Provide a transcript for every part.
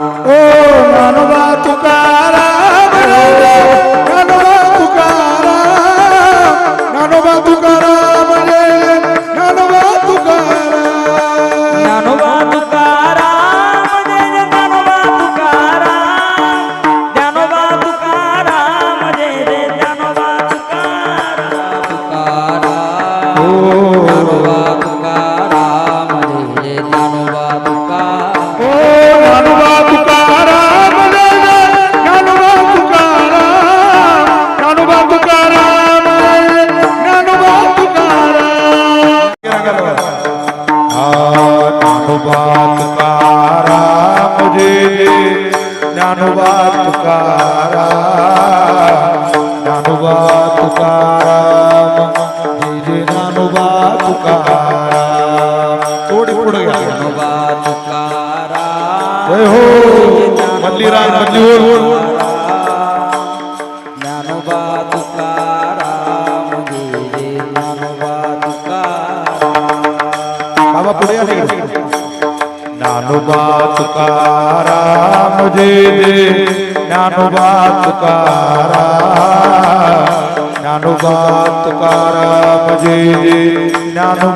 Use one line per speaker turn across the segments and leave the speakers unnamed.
Oh. Dnyanoba Tukaram जे ज्ञानोबा तुकाराम ज्ञानोबा कारा मुझे ज्ञानोबा तुकाराम थोडी पुढे घ्या
ज्ञानोबा तुकाराम
जय हो मल्ली
ज्ञानोबा નાનો બાપ કારા નાનો બાપ
કારા મજે નાનો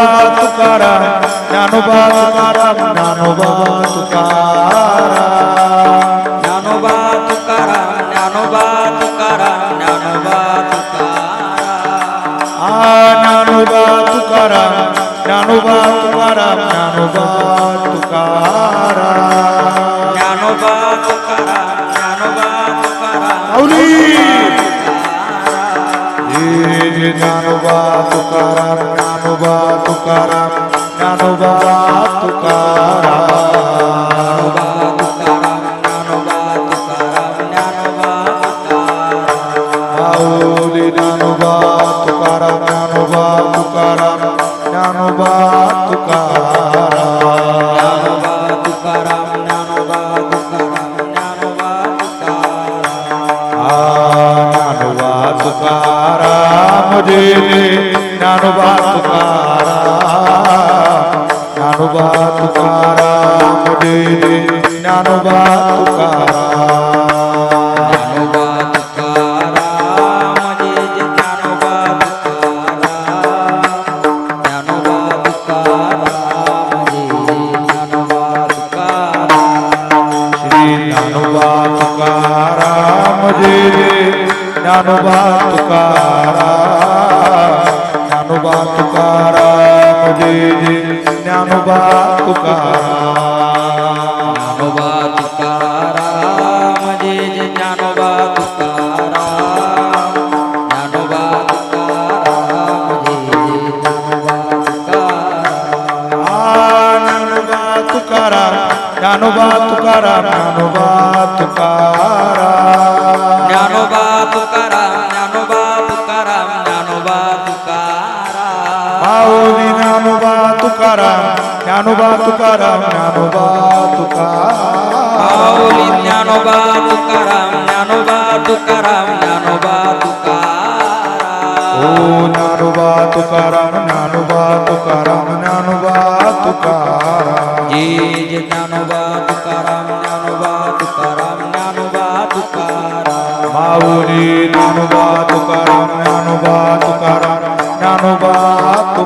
নানবাদ তুকারাম নানবাদ তুকারাম নানবাদ তুকারাম নানবাদ তুকারাম নানবাদ তুকারাম নানবাদ তুকারাম আ
নানবাদ Tukaram নানবাদ Tukaram নানবাদ Tukaram নানবাদ Tukaram. কানোবা Tukaram কানোবা Tukaram
কানোবা tukaram nanoba tukaram Dnyanoba Tukaram जे जे ज्ञानोबा तुकाराम ज्ञानोबा तुकाराम जे जे ज्ञानोबा तुकाराम
ज्ञानोबा तुकाराम जय जय ज्ञानोबा तुकाराम ज्ञानोबा तुकाराम जय जय ज्ञानोबा तुकाराम
श्री ज्ञानोबा तुकाराम जे जे ज्ञानोबा तुकाराम ज्ञानोबा तुकाराम जे जे ज्ञानोबा तुकाराम
ज्ञानोबा तुकाराम जय जय ज्ञानोबा तुकाराम ज्ञानोबा तुकाराम जय जय ज्ञानोबा तुकाराम।
माऊली ज्ञानोबा तुकाराम ज्ञानोबा तुकाराम ज्ञानोबा
माऊली
तुकाराम
तुकाराम ज्ञानोबा तुकाराम ज्ञानोबा
ओ
तुकाराम
ज्ञानोबा तुकाराम तुकाराम ज्ञानोबा तुकाराम
ज्ञानोबा तुकाराम ज्ञानोबा तुकाराम तुकाराम
माऊली ज्ञानोबा तुकाराम ज्ञानोबा तुकाराम ज्ञानोबा तुकाराम
तुकाराम ज्ञानोबा तुकाराम ज्ञानोबा तुकाराम
ज्ञानोबा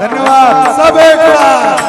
धन्यवाद। सब एक बार.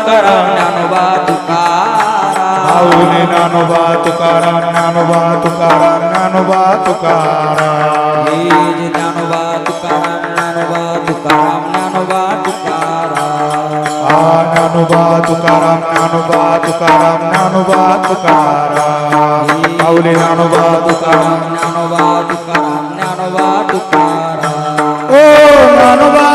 तुकाराम ज्ञानोबा तुकाराम माऊली ज्ञानोबा तुकाराम ज्ञानोबा तुकाराम ज्ञानोबा तुकाराम
हे जे ज्ञानोबा तुकाराम ज्ञानोबा तुकाराम ज्ञानोबा तुकाराम
आ ज्ञानोबा तुकाराम ज्ञानोबा तुकाराम ज्ञानोबा तुकाराम माऊली ज्ञानोबा तुकाराम
ज्ञानोबा तुकाराम ज्ञानोबा तुकाराम
ओ ज्ञानोबा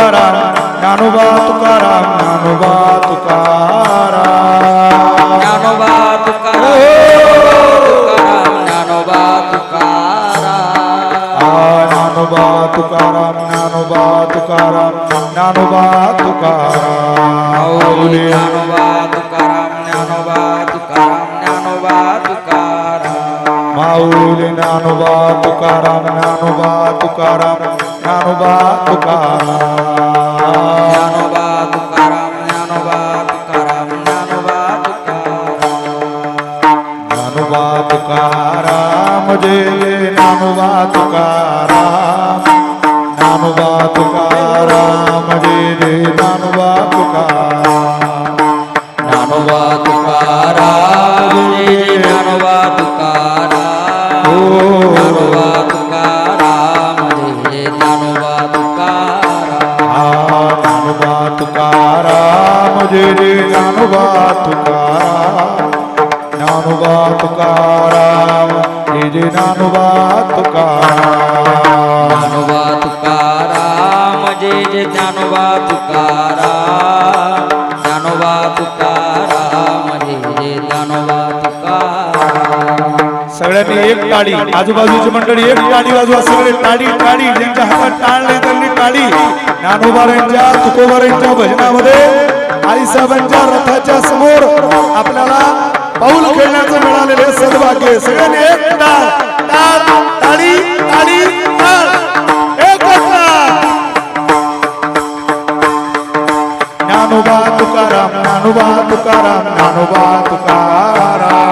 तुकाराम ज्ञानोबा तुकाराम ज्ञानोबा तुकाराम। ज्ञानोबा तुकाराम
ज्ञानोबा तुकाराम। ज्ञानोबा तुकाराम ज्ञानोबा तुकाराम ज्ञानोबा तुकाराम
ज्ञानोबा तुकाराम ज्ञानोबा तुकाराम। माऊली ज्ञानोबा तुकाराम ज्ञानोबा तुकाराम। জ্ঞানবা তুকারাম
জ্ঞানবা তুকারাম যে নামবা তুকারাম
নামবা
যে রে নামবা তুকারাম নামবা
তুকারাম রে নামবা जे रे नानुबा तुकारा नानुबा तुकारा हे जे नानुबा तुकारा
नानुबा तुकारा मज़े जे नानुबा तुकारा नानुबा तुकारा मज़े जे नानुबा तुकारा
सगळ्यांनी एक टाळी आजूबाजूची मंडळी एक टाळी बाजू सगळे टाळी टाळी ज्यांच्या हातात टाळले त्यांनी टाळी. नानोबारांच्या तुकोबारांच्या भजनामध्ये आईसाहेबांच्या रथाच्या समोर आपल्याला पाऊल खेळण्याचं मिळालेले सद्भाग्य. सगळ्यांनी एक एकच टाळ ज्ञानोबा तुकाराम ज्ञानोबा तुकाराम ज्ञानोबा तुकाराम.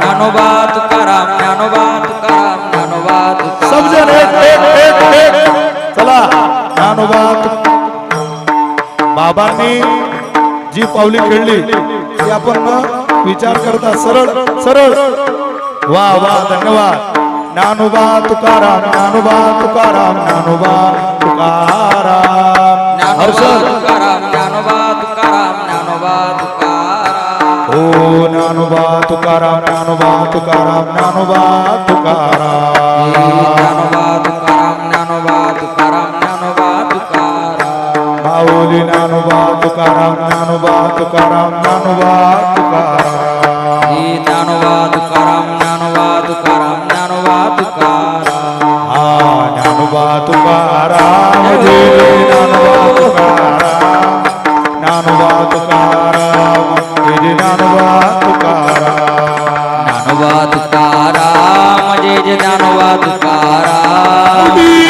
ज्ञानोबा तुकाराम ज्ञानोबा तुकाराम ज्ञानोबा
समजून एक एक एक एक. चला. ज्ञानोबा बाबांनी जी पावली खेळली ती आपण विचार करता सरळ सरळ. वा वा धन्यवाद. ज्ञानोबा तुकाराम ज्ञानोबा तुकाराम ज्ञानोबा तुकाराम.
तुकाराम तुकाराम ज्ञानोबा तुकाराम.
ओ ज्ञानोबा तुकाराम ज्ञानोबा तुकाराम तुकाराम. माऊली ज्ञानोबा तुकाराम ज्ञानोबा तुकाराम ज्ञानोबा तुकाराम
हे ज्ञानोबा तुकाराम ज्ञानोबा तुकाराम ज्ञानोबा तुकाराम
हा ज्ञानोबा तुकाराम जय ज्ञानोबा तुकाराम ज्ञानोबा तुकाराम जय ज्ञानोबा तुकाराम
तुकाराम